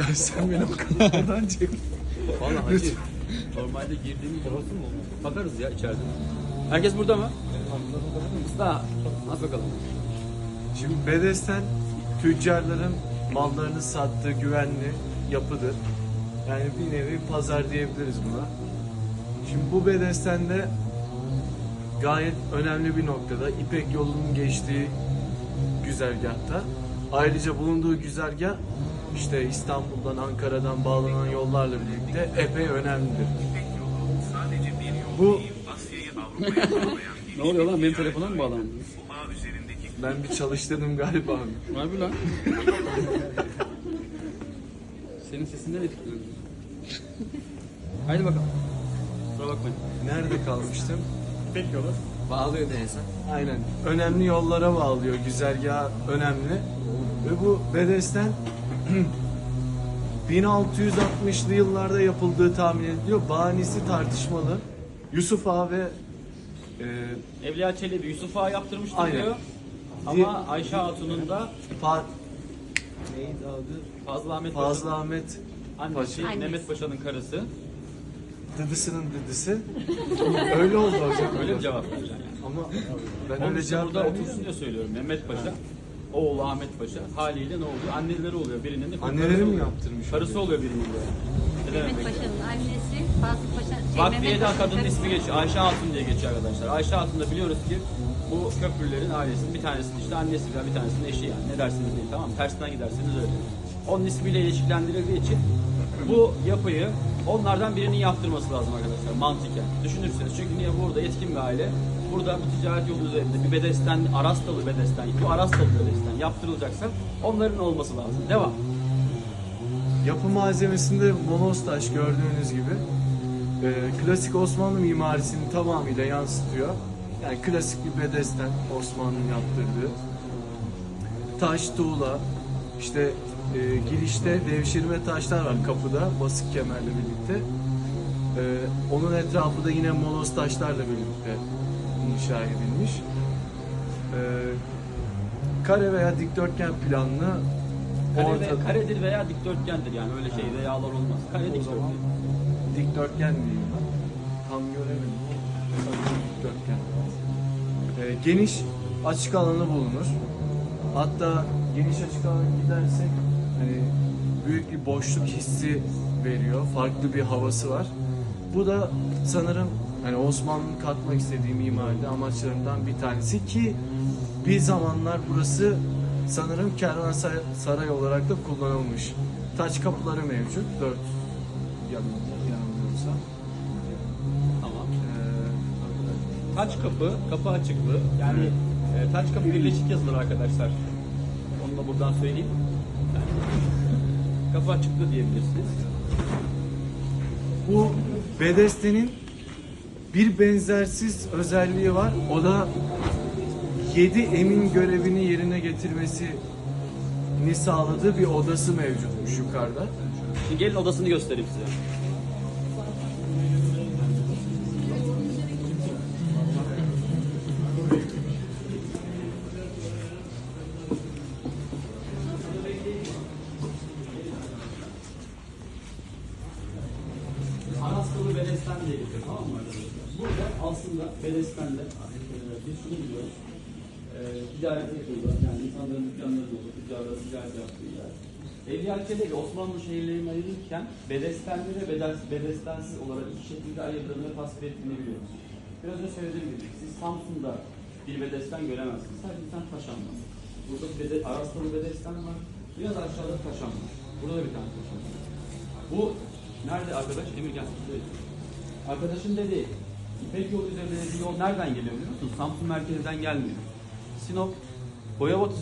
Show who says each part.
Speaker 1: Ya sen beni o kadar çek.
Speaker 2: Vallahi hacı. Normalde girdiğimiz bakarız ya içeride. Herkes burada mı? Usta. Nasıl bakalım?
Speaker 1: Şimdi Bedesten tüccarların mallarını sattığı güvenli yapıdır. Yani bir nevi pazar diyebiliriz buna. Şimdi bu Bedesten'de gayet önemli bir noktada İpek yolunun geçtiği güzergahta. Ayrıca bulunduğu güzergah işte İstanbul'dan Ankara'dan bağlanan yollarla birlikte epey önemlidir. Bu
Speaker 2: Ne oluyor lan? Benim telefona mı bağlandınız?
Speaker 1: ben bir çalıştırdım galiba abi.
Speaker 2: Harbi lan. Senin sesinden etkileniyorum. Haydi bakalım. Kusura bakmayın.
Speaker 1: Nerede kalmıştım?
Speaker 2: Pek yolu.
Speaker 3: Bağlıyor neyse.
Speaker 1: Aynen. Önemli yollara bağlıyor. Güzergah önemli. Ve bu Bedesten 1660'lı yıllarda yapıldığı tahmin ediliyor. Bahanesi tartışmalı. Yusuf Ağa ve e,
Speaker 2: Evliya Çelebi Yusuf Ağa yaptırmıştı
Speaker 1: Aynen.
Speaker 2: diyor.
Speaker 1: Diye-
Speaker 2: Ama Ayşe Hatun'un da
Speaker 1: Fa neydi adı?
Speaker 2: Fazıl Ahmet
Speaker 1: Fazıl Ahmet
Speaker 2: Paşa'nın annesi,
Speaker 1: Paşa.
Speaker 2: Mehmet Paşa'nın karısı.
Speaker 1: dıdısının dıdısı. öyle oldu hocam.
Speaker 2: Öyle bir cevap vereceğim yani.
Speaker 1: Ama ben
Speaker 2: Onun
Speaker 1: öyle
Speaker 2: için
Speaker 1: cevap
Speaker 2: burada
Speaker 1: vermiyorum.
Speaker 2: otursun diye söylüyorum. Mehmet Paşa, oğlu Ahmet Paşa haliyle ne oluyor? Anneleri oluyor birinin de.
Speaker 1: Anneleri mi yaptırmış
Speaker 2: Karısı
Speaker 1: oluyor?
Speaker 2: birinin de. Ne
Speaker 4: Mehmet? Paşa'nın annesi Fazıl Paşa, şey,
Speaker 2: Bak diye de
Speaker 4: Paşa'nın
Speaker 2: kadının
Speaker 4: karısı.
Speaker 2: ismi geçiyor. Ayşe Hatun diye geçiyor arkadaşlar. Ayşe Hatun da biliyoruz ki bu köprülerin ailesinin bir tanesinin işte annesi veya bir tanesinin eşi yani. Ne dersiniz değil tamam mı? Tersinden giderseniz öyle. Onun ismiyle ilişkilendirildiği için bu yapıyı onlardan birinin yaptırması lazım arkadaşlar mantıken. Düşünürseniz çünkü niye burada etkin bir aile burada bu ticaret yolu üzerinde bir bedesten, Arastalı bedesten, bu Arastalı bedesten yaptırılacaksa onların olması lazım. Devam.
Speaker 1: Yapı malzemesinde monostaş gördüğünüz gibi e, klasik Osmanlı mimarisini tamamıyla yansıtıyor. Yani klasik bir bedesten Osmanlı'nın yaptırdığı. Taş, tuğla, işte e, girişte devşirme taşlar var kapıda basık kemerle birlikte. E, onun etrafı da yine monos taşlarla birlikte inşa edilmiş. E, kare veya dikdörtgen planlı
Speaker 2: Kare ve,
Speaker 1: ortada-
Speaker 2: karedir veya dikdörtgendir yani öyle şey veyalar olmaz. Kare
Speaker 1: O zaman
Speaker 2: dikdörtgen.
Speaker 1: dikdörtgen diyeyim ben. Tam göremedim. Dikdörtgen. Ee, geniş açık alanı bulunur. Hatta geniş açık alana gidersek hani büyük bir boşluk hissi veriyor. Farklı bir havası var. Bu da sanırım hani Osmanlı'nın katmak istediği mimaride amaçlarından bir tanesi ki bir zamanlar burası sanırım kervansaray olarak da kullanılmış. Taç kapıları mevcut. Dört yanılmıyor- yanılmıyorsam.
Speaker 2: Tamam.
Speaker 1: Ee,
Speaker 2: Taç kapı, kapı açıklığı. Yani e, taç kapı birleşik yazılır arkadaşlar. Onu da buradan söyleyeyim. Kapı açıklığı diyebilirsiniz.
Speaker 1: bu Bedeste'nin bir benzersiz özelliği var. O da yedi emin görevini yerine getirmesini sağladığı bir odası mevcutmuş yukarıda.
Speaker 2: Şimdi gelin odasını göstereyim size. Bedesten diye geçiyor tamam mı arkadaşlar? Burada aslında Bedesten'de e, biz şunu biliyoruz. E, ticaret yapıldı. Yani insanların dükkanları oldu, tüccarların ticaret yaptığı yer. Evliya Çelebi Osmanlı şehirlerini ayırırken Bedestenli ve Bedes- Bedestensiz olarak iki şekilde ayırdığını tasvir ettiğini biliyoruz. Biraz önce söylediğim gibi siz Samsun'da bir Bedesten göremezsiniz. Sadece bir tane taşan var. Burada bir bede, Arastalı Bedesten var. Biraz aşağıda taşan var. Burada da bir tane taşan var. Bu nerede arkadaş? Emir gel. Arkadaşın dedi İpek yolu üzerinde dediği yol nereden geliyor biliyor musun? Samsun merkezden gelmiyor. Sinop, Boyabat